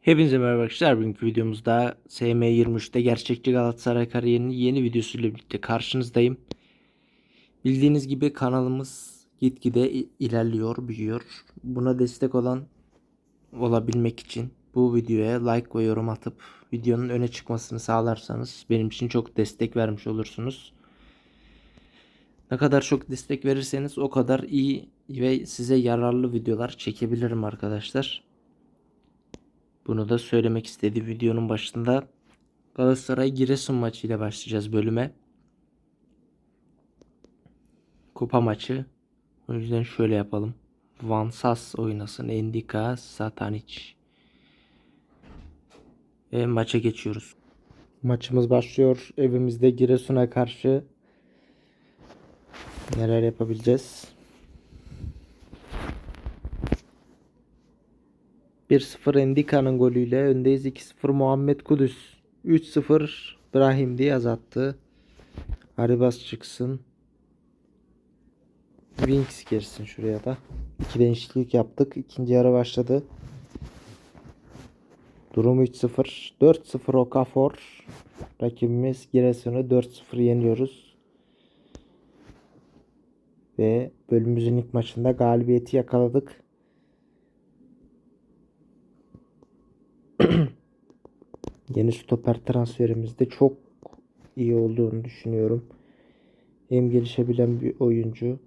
Hepinize merhaba arkadaşlar. Bugünkü videomuzda SM23'te gerçekçi Galatasaray kariyerinin yeni videosuyla birlikte karşınızdayım. Bildiğiniz gibi kanalımız gitgide ilerliyor, büyüyor. Buna destek olan olabilmek için bu videoya like ve yorum atıp videonun öne çıkmasını sağlarsanız benim için çok destek vermiş olursunuz. Ne kadar çok destek verirseniz o kadar iyi ve size yararlı videolar çekebilirim arkadaşlar. Bunu da söylemek istediğim videonun başında Galatasaray Giresun maçıyla başlayacağız bölüme. Kupa maçı. O yüzden şöyle yapalım. Van Sas oynasın. Endika, Satanic. Ve maça geçiyoruz. Maçımız başlıyor. Evimizde Giresun'a karşı neler yapabileceğiz? 1-0 Endika'nın golüyle öndeyiz 2-0 Muhammed Kudüs. 3-0 Brahim Diaz attı. Aribas çıksın. Winks girsin şuraya da. İki değişiklik yaptık. İkinci yarı başladı. Durum 3-0. 4-0 Okafor. Rakibimiz Giresun'u 4-0 yeniyoruz. Ve bölümümüzün ilk maçında galibiyeti yakaladık. Yeni stoper transferimizde çok iyi olduğunu düşünüyorum. Hem gelişebilen bir oyuncu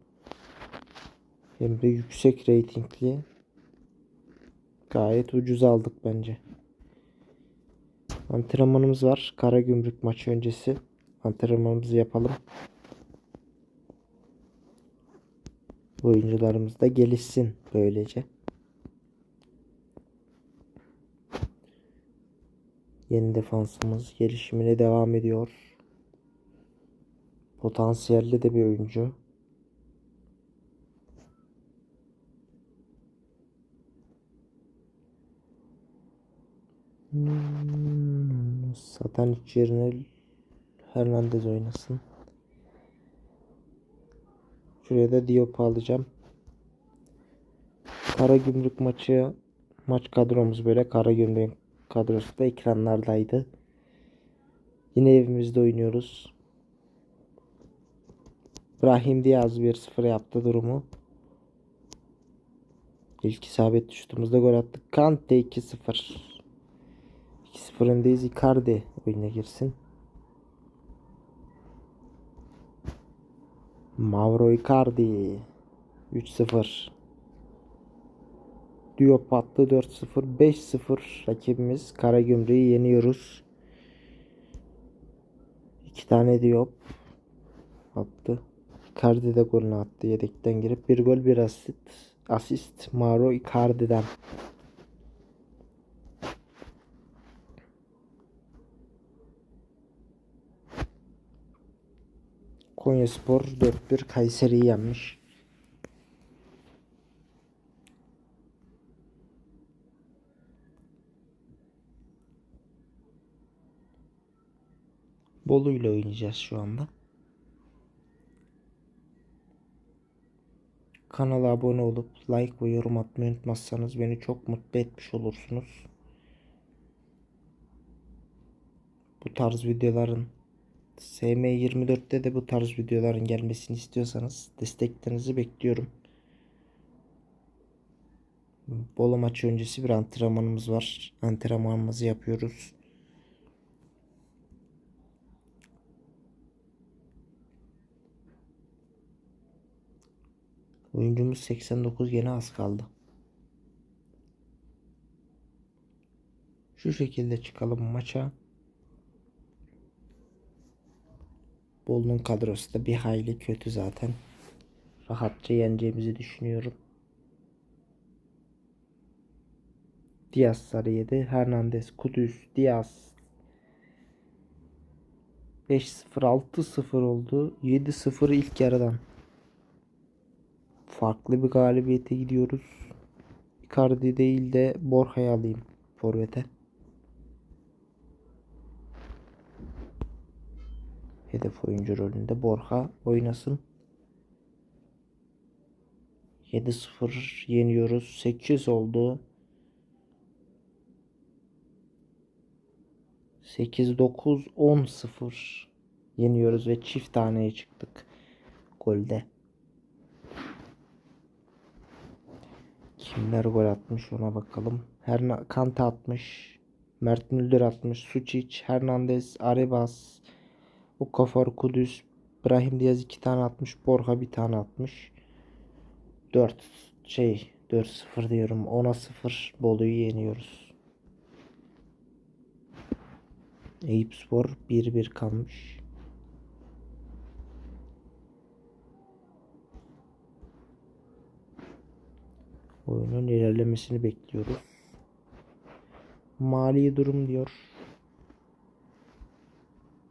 hem de yüksek reytingli. Gayet ucuz aldık bence. Antrenmanımız var. Karagümrük maçı öncesi. Antrenmanımızı yapalım. Oyuncularımız da gelişsin böylece. Yeni defansımız gelişimine devam ediyor. Potansiyelli de bir oyuncu. Hmm, Satanic yerine Hernandez oynasın. Şuraya da Diop'u alacağım. Karagümrük maçı maç kadromuz böyle. Karagümrük kadrosu da ekranlardaydı. Yine evimizde oynuyoruz. Brahim Diaz 1-0 yaptı durumu. İlk isabet düştüğümüzde gol attık. Kante 2-0. 2-0 öndeyiz. Icardi oyuna girsin. Mauro Icardi 3-0. Diop attı 4-0 5-0 rakibimiz Karagümrük'ü yeniyoruz. İki tane Diop attı. Icardi de golünü attı yedekten girip bir gol bir asist. Asist Mauro Icardi'den. Konyaspor 4-1 Kayseri'yi yenmiş. Bolu ile oynayacağız şu anda. Kanala abone olup like ve yorum atmayı unutmazsanız beni çok mutlu etmiş olursunuz. Bu tarz videoların SM24'te de bu tarz videoların gelmesini istiyorsanız desteklerinizi bekliyorum. Bolu maçı öncesi bir antrenmanımız var. Antrenmanımızı yapıyoruz. Oyuncumuz 89 gene az kaldı. Şu şekilde çıkalım maça. Bolu'nun kadrosu da bir hayli kötü zaten. Rahatça yeneceğimizi düşünüyorum. Diaz sarı yedi. Hernandez, Kudüs, Diaz. 5-0, 6-0 oldu. 7-0 ilk yarıdan. Farklı bir galibiyete gidiyoruz. Icardi değil de Borja'yı alayım forvete. Hedef oyuncu rolünde Borja oynasın. 7-0 yeniyoruz. 8 oldu. 8 9 10 0 yeniyoruz ve çift taneye çıktık golde. Kimler gol atmış ona bakalım. Herna Kante atmış. Mert Müldür atmış. Suçic, Hernandez, Arebas, Okafor, Kudüs, Brahim Diaz iki tane atmış. Borja bir tane atmış. 4 şey 4-0 diyorum. 10'a 0 Bolu'yu yeniyoruz. Eyüpspor 1-1 kalmış. Oyunun ilerlemesini bekliyoruz. Mali durum diyor.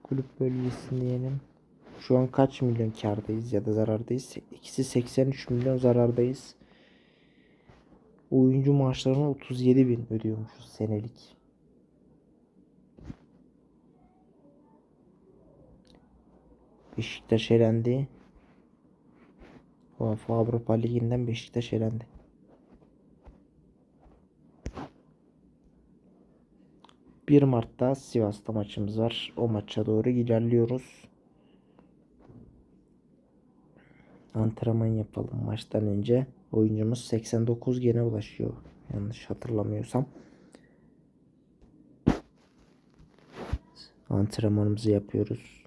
Kulüp bölgesini diyelim. Şu an kaç milyon kardayız ya da zarardayız? İkisi 83 milyon zarardayız. Oyuncu maaşlarına 37 bin ödüyormuşuz senelik. Beşiktaş elendi. UEFA Avrupa Ligi'nden Beşiktaş elendi. Bir Mart'ta Sivas'ta maçımız var. O maça doğru ilerliyoruz. Antrenman yapalım maçtan önce. Oyuncumuz 89 gene ulaşıyor. Yanlış hatırlamıyorsam. Antrenmanımızı yapıyoruz.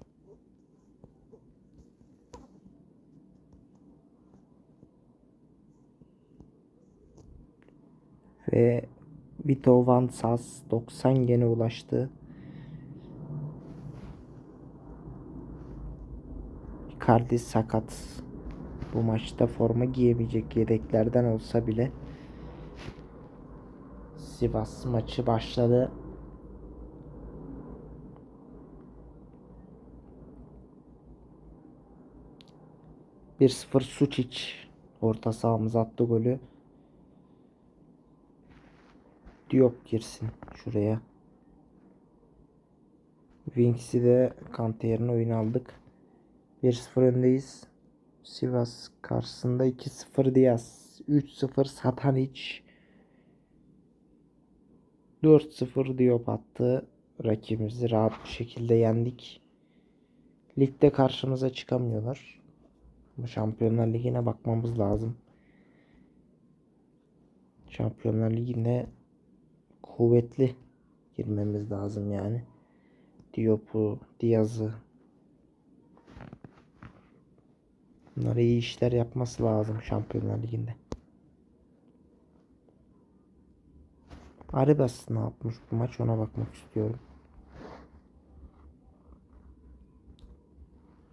Ve Vito Van Sas 90 gene ulaştı. Icardi sakat. Bu maçta forma giyemeyecek yedeklerden olsa bile Sivas maçı başladı. Bir sıfır Suçic orta sahamıza attı golü. Diop girsin şuraya. Wings'i de Kante yerine oyun aldık. 1-0 öndeyiz. Sivas karşısında 2-0 Diaz. 3-0 Satanic. 4-0 Diop attı. Rakibimizi rahat bir şekilde yendik. Ligde karşımıza çıkamıyorlar. Bu Şampiyonlar Ligi'ne bakmamız lazım. Şampiyonlar Ligi'ne kuvvetli girmemiz lazım yani. Diop'u, Diaz'ı Bunlara iyi işler yapması lazım Şampiyonlar Ligi'nde. Aribas ne yapmış bu maç ona bakmak istiyorum.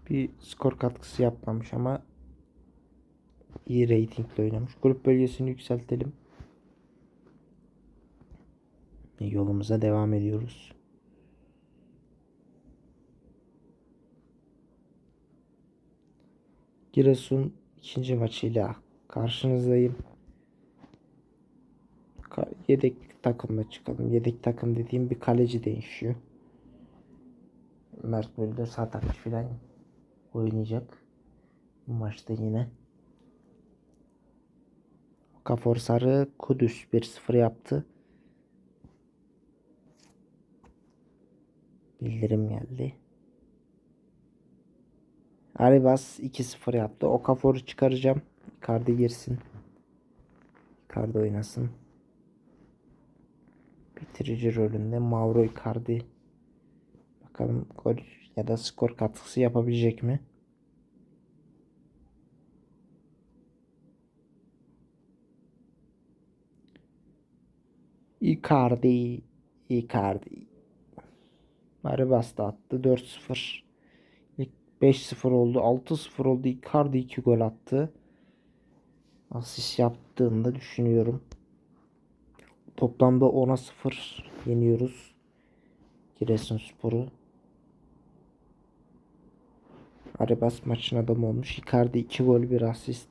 Bir skor katkısı yapmamış ama iyi reytingle oynamış. Grup bölgesini yükseltelim. Yolumuza devam ediyoruz. Giresun ikinci maçıyla karşınızdayım. Yedek takımla çıkalım. Yedek takım dediğim bir kaleci değişiyor. Mert Müldür Sataç filan oynayacak. Bu maçta yine. Kafor Sarı Kudüs 1-0 yaptı. Bildirim geldi. Aribas 2-0 yaptı. Okafor'u çıkaracağım. Icardi girsin. Icardi oynasın. Bitirici rolünde Mauro Icardi. Bakalım gol ya da skor katkısı yapabilecek mi? Icardi. Icardi. Aribas da attı. 4-0. 5-0 oldu. 6-0 oldu. Icardi 2 gol attı. Asist yaptığını da düşünüyorum. Toplamda 10'a 0 yeniyoruz. Giresunspor'u. Arabas maçın adamı olmuş. Icardi 2 gol bir asist.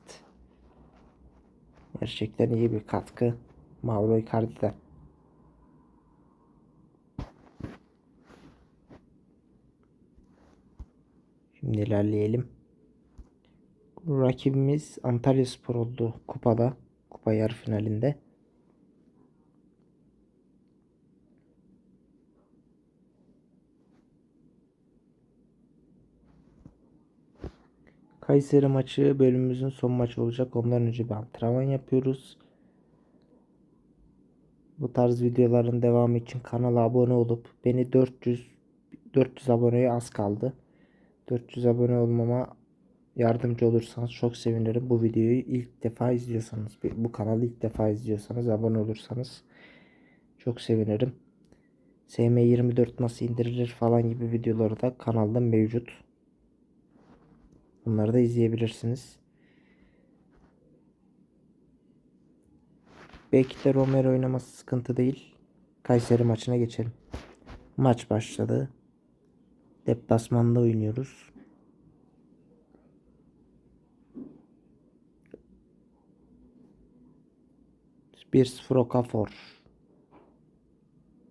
Gerçekten iyi bir katkı. Mauro Icardi'den. Şimdi ilerleyelim. Rakibimiz Antalya Spor oldu kupada. Kupa yarı finalinde. Kayseri maçı bölümümüzün son maçı olacak. Ondan önce bir antrenman yapıyoruz. Bu tarz videoların devamı için kanala abone olup beni 400 400 aboneye az kaldı. 400 abone olmama yardımcı olursanız çok sevinirim. Bu videoyu ilk defa izliyorsanız, bu kanalı ilk defa izliyorsanız, abone olursanız çok sevinirim. SM24 nasıl indirilir falan gibi videoları da kanalda mevcut. Bunları da izleyebilirsiniz. Belki de Romero oynaması sıkıntı değil. Kayseri maçına geçelim. Maç başladı. Deplasmanda oynuyoruz. Bir 0 Okafor.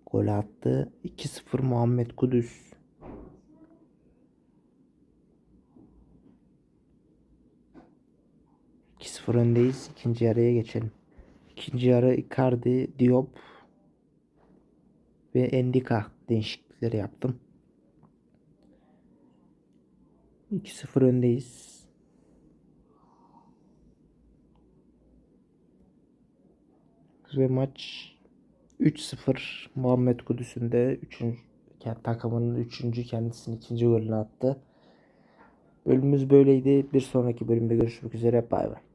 Gol attı. 2-0 Muhammed Kudüs. 0 öndeyiz. İkinci yarıya geçelim. İkinci yarı Icardi, Diop ve Endika değişiklikleri yaptım. 2-0 öndeyiz. Ve maç 3-0 Muhammed Kudüs'ün de 3. takımının 3. kendisinin ikinci golünü attı. Bölümümüz böyleydi. Bir sonraki bölümde görüşmek üzere. Bay bay.